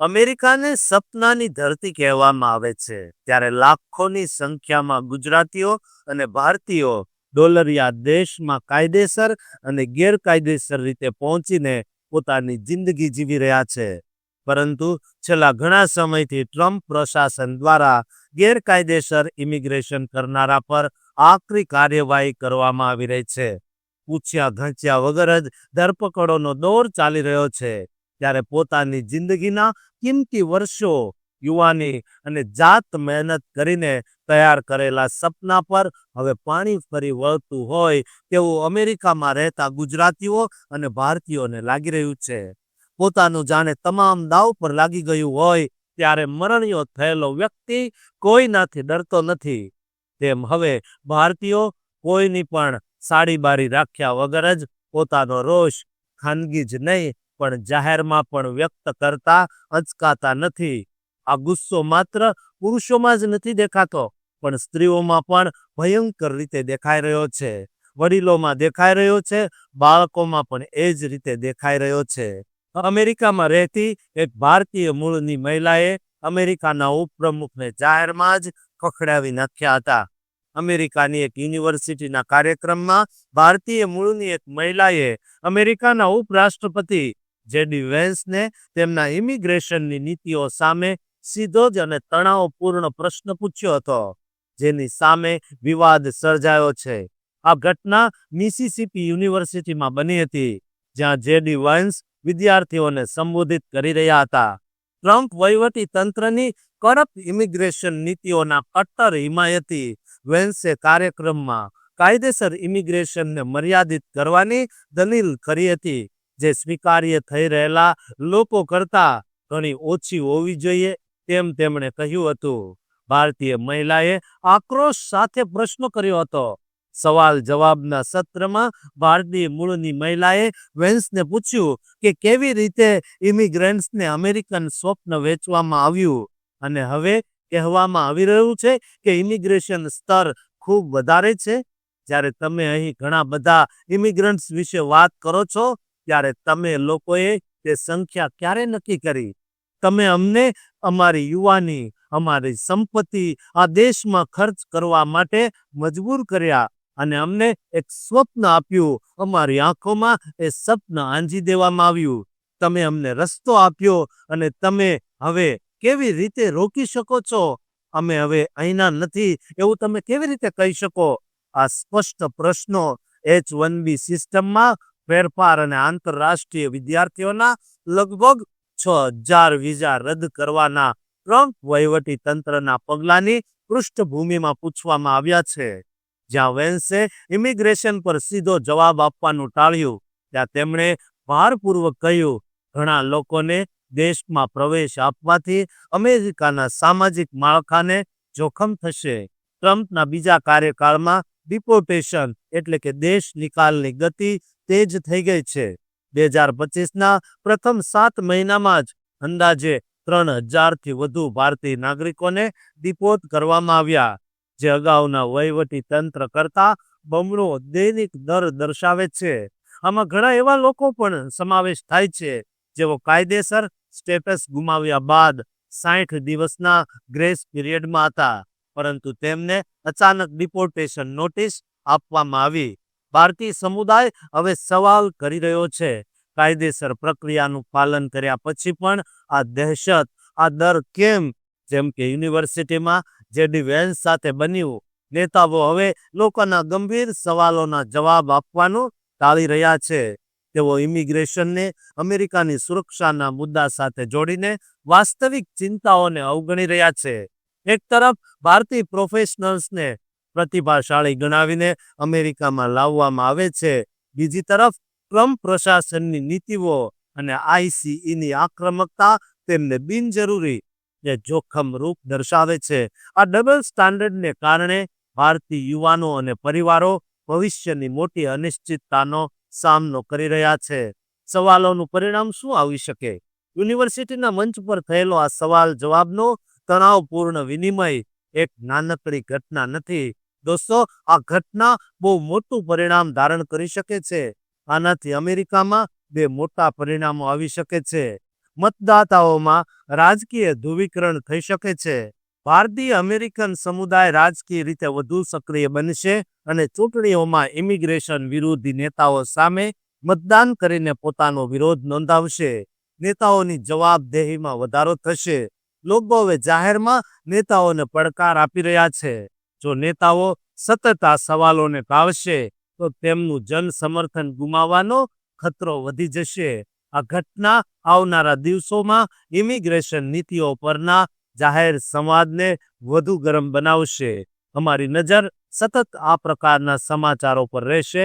અમેરિકાને સપનાની ધરતી કહેવામાં આવે છે, ત્યારે લાખોની સંખ્યામાં ગુજરાતીઓ અને ભારતીયો ડોલરિયા દેશમાં કાયદેસર અને ગેરકાયદેસર રીતે પહોંચીને પોતાની જિંદગી જીવી રહ્યા છે. પરંતુ છેલ્લા ઘણા સમયથી ટ્રમ્પ પ્રશાસન દ્વારા ગેરકાયદેસર ઇમિગ્રેશન કરનારા પર આકરી કાર્યવાહી કરવામાં આવી રહી છે. પૂછ્યા ઘંચ્યા વગર જ ધરપકડોનો દોર ચાલી રહ્યો છે. ત્યારે પોતાની જિંદગીના કિંમતી વર્ષો યુવાની અને જાત મહેનત કરીને તૈયાર કરેલા સપના પર હવે પાણી ફરી વળતું હોય તેવું અમેરિકામાં રહેતા ગુજરાતીઓ અને ભારતીયોને લાગી રહ્યું છે. પોતાનું જાણે તમામ દાવ પર લાગી ગયું હોય ત્યારે મરણીયો થયેલો વ્યક્તિ કોઈનાથી ડરતો નથી. તેમ હવે ભારતીયો કોઈની પણ સાડી બારી રાખ્યા વગર જ પોતાનો રોષ ખાનગી જ નહીં પણ જાહેરમાં પણ વ્યક્ત કરતા અચકાતા નથી. આ ગુસ્સો માત્ર પુરુષોમાં જ નથી દેખાતો, પણ સ્ત્રીઓમાં પણ ભયંકર રીતે દેખાઈ રહ્યો છે. વડીલોમાં દેખાઈ રહ્યો છે, બાળકોમાં પણ એ જ રીતે દેખાઈ રહ્યો છે. અમેરિકામાં રહેતી એક ભારતીય મૂળની મહિલાએ અમેરિકાના ઉપપ્રમુખને જાહેરમાં જ ખખડાવી નાખ્યા હતા. અમેરિકાની એક યુનિવર્સિટીના કાર્યક્રમમાં ભારતીય મૂળની એક મહિલાએ અમેરિકાના ઉપરાષ્ટ્રપતિ જેડી વેન્સને તેમના ઇમિગ્રેશનની નીતિઓ સામે સીધો જ અને તણાવપૂર્ણ પ્રશ્ન પૂછ્યો હતો, જેની સામે વિવાદ સર્જાયો છે. આ ઘટના મિસિસિપી યુનિવર્સિટીમાં બની હતી, જ્યાં જેડી વેન્સ વિદ્યાર્થીઓને સંબોધિત કરી રહ્યા હતા. ટ્રમ્પ વહીવટી તંત્રની કરપ્ટ ઇમિગ્રેશન નીતિઓના કટ્ટર હિમાયતી વેન્સે કાર્યક્રમમાં કાયદેસર ઇમિગ્રેશનને મર્યાદિત કરવાની દલીલ કરી હતી. જે સ્વીકાર્ય થઈ રહેલા લોકો કરતા ઘણી ઓછી હોવી જોઈએ તેમ તેમણે કહ્યું હતું. ભારતીય મહિલાએ આક્રોશ સાથે પ્રશ્ન કર્યો હતો. સવાલ જવાબના સત્રમાં ભારતીય મૂળની મહિલાએ વેન્સને પૂછ્યું કે કેવી રીતે ઇમિગ્રન્ટ્સને અમેરિકન સ્વપ્ન વેચવામાં આવ્યું? અને હવે કહેવામાં આવી રહ્યું છે કે ઇમિગ્રેશન સ્તર ખૂબ વધારે છે. જ્યારે તમે અહીં ઘણા બધા ઇમિગ્રન્ટ્સ વિશે વાત કરો છો ત્યારે તમે લોકોએ તે સંખ્યા ક્યારે નક્કી કરી? તમે અમને અમારી યુવાની, અમારી સંપત્તિ આ દેશમાં ખર્ચ કરવા માટે મજબૂર કર્યા અને અમને એક સ્વપ્ન આપ્યું. અમારી આંખોમાં એ સ્વપ્ન આંજી દેવામાં આવ્યું. તમે અમને રસ્તો આપ્યો અને તમે હવે કેવી રીતે રોકી શકો છો? અમે હવે અહીંના નથી. એવું તમે કેવી રીતે કહી શકો? આ સ્પષ્ટ પ્રશ્નો એચ વન બી સિસ્ટમમાં ફેરફાર અને આંતરરાષ્ટ્રીય વિદ્યાર્થીઓના લગભગ છ હજાર વિઝા રદ કરવાના ટ્રમ્પ વહીવટી તંત્રના પગલાની પૃષ્ઠભૂમિમાં પૂછવામાં આવ્યા છે. જ્યાં વેન્સે ઇમિગ્રેશન પર સીધો જવાબ આપવાનું ટાળ્યું, ત્યાં તેમણે ભારપૂર્વક કહ્યું, ઘણા લોકોને દેશમાં પ્રવેશ આપવાથી અમેરિકાના સામાજિક માળખાને જોખમ થશે. ટ્રમ્પના બીજા કાર્યકાળમાં ડિપોર્ટેશન એટલે કે દેશ નિકાલની ગતિ તેજ થઈ ગઈ છે. બે હજાર પચીસના પ્રથમ સાત મહિનામાં જ અંદાજે ત્રણ હજારથી વધુ ભારતીય નાગરિકોને ડિપોર્ટ કરવામાં આવ્યા. જે અગાઉના વહીવટી તંત્ર કરતા બમણો દૈનિક દર દર્શાવે છે. આમાં ઘણા એવા લોકો પણ સમાવેશ થાય છે, જેઓ કાયદેસર સ્ટેટસ ગુમાવ્યા બાદ સાઠ દિવસના ગ્રેસ પીરિયડમાં હતા. પરંતુ તેમને અચાનક ડિપોર્ટેશન નોટિસ આપવામાં આવી. ભારતીય સમુદાય હવે સવાલ કરી રહ્યો છે. કાયદેસર પ્રક્રિયાનું પાલન કર્યા પછી પણ આ દહેશત, આ દર કેમ? જેમ કે યુનિવર્સિટીમાં જેડી વેન્સ સાથે બન્યું, નેતાઓ હવે લોકોના ગંભીર સવાલોના જવાબ આપવાનું ટાળી રહ્યા છે. તેઓ ઇમિગ્રેશનને અમેરિકાની સુરક્ષાના મુદ્દા સાથે જોડીને વાસ્તવિક ચિંતાઓને અવગણી રહ્યા છે. એક તરફ ભારતીય પ્રોફેશનલ્સને પ્રતિભાશાળી ગણાવીને અમેરિકામાં લાવવામાં આવે છે. બીજી તરફ ટ્રમ્પ પ્રશાસનની નીતિઓ અને આઈસીઈની આક્રમકતા તેમને બિનજરૂરી જે જોખમરૂપ દર્શાવે છે. આ ડબલ સ્ટાન્ડર્ડને કારણે ભારતીય યુવાનો અને પરિવારો ભવિષ્યની મોટી અનિશ્ચિતતાનો સામનો કરી રહ્યા છે. સવાલોનું પરિણામ શું આવી શકે? યુનિવર્સિટીના મંચ પર થયેલો આ સવાલ જવાબનો તણાવપૂર્ણ વિનિમય એક નાનકડી ઘટના નથી. દોસ્તો, આ ઘટના બહુ મોટું પરિણામ ધારણ કરી શકે છે. આનાથી અમેરિકામાં બે મોટા પરિણામો આવી શકે છે. મતદાતાઓમાં રાજકીય ધ્રુવીકરણ થઈ શકે છે. ભારતીય અમેરિકન સમુદાય રાજકીય રીતે વધુ સક્રિય બનશે અને ચૂંટણીઓમાં ઇમિગ્રેશન વિરોધી નેતાઓ સામે મતદાન કરીને પોતાનો વિરોધ નોંધાવશે. નેતાઓની જવાબદેહીમાં વધારો થશે. લોકો હવે જાહેરમાં નેતાઓને પડકાર આપી રહ્યા છે. જો નેતાઓ સતત આ સવાલોને ટાળશે તો તેમનું જન સમર્થન ગુમાવવાનો ખતરો વધી જશે. આ ઘટના આવનારા દિવસોમાં ઇમિગ્રેશન નીતિઓ પરના જાહેર સંવાદને વધુ ગરમ બનાવશે. અમારી નજર સતત આ પ્રકારના સમાચારો પર રહેશે.